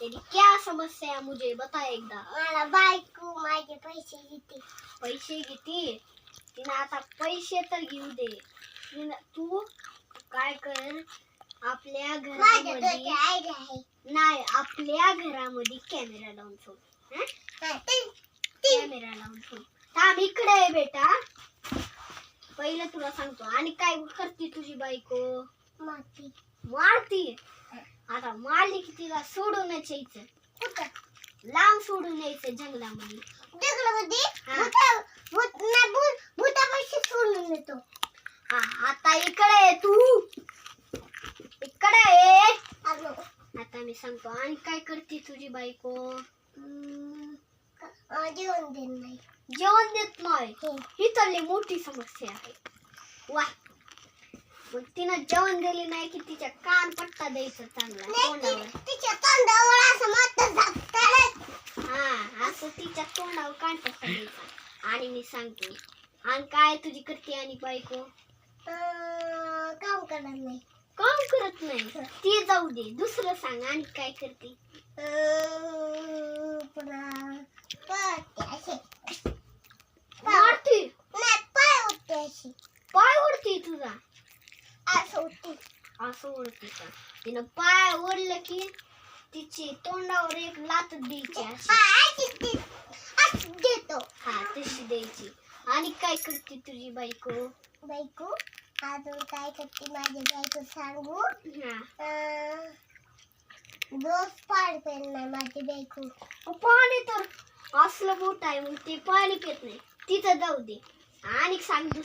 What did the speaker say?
तेरी क्या समस्या है मुझे बता एकदा। मला बायको माझे पैसे पैसे घेते तिने आता पैसे तर घेऊ दे। तिनं- तू काय कर आपल्या माझ्या घरामध्ये डोक्यात आयडिया आहे. नाही आपल्या घरामध्ये कॅमेरा लावून ठेव. हं? हा, ते- ते- कॅमेरा लावून ठेव. थांब इकडे आहे बेटा. पहिलं तुला सांगतो. आणि काय करते तुझी बायको? माती मारती? आता मारली की तिला सोडूनच यायचं. कुठं? लांब सोडून यायचं जंगलामध्ये. जंगलामध्ये? सोडून येतो. हा आता इकडे ये तू. इकडे आता मी सांगतो आणि काय करते तुझी बायको? जेवण देत नाही. जेवण देत नाही. हे. ही तर मोठी समस्या आहे. वा मग तिनं जेवण दिले नाही की तिच्या कान पट्टा द्यायचं चांगला तोंडावर. तिच्या तोंडावर असं मत हा असं तिच्या तोंडावर कान पट्टा द्यायचा. आणि मी सांगतो आणि काय तुझी करते आणि बायको? काम करत नाही. काम करत नाही? ती जाऊ दे दुसरं सांग आणि काय करते? मारते? पाय ओढते तुझा? असं उठते असं ओढते का? तिनं पाय ओढलं की तिची तोंडावर एक लात द्यायची अशी. हा, देतो. हा तशी द्यायची. आणि काय करते तुझी बायको? बायको अजून काय करते माझी बायको सांगू? हा. अं, रोज पेन नाही माझी बायको. अहो, पाणी तर असलं मोठं आहे मग ते पाणी पित नाही. तिथं जाऊ दे. आणि सांग दुसरं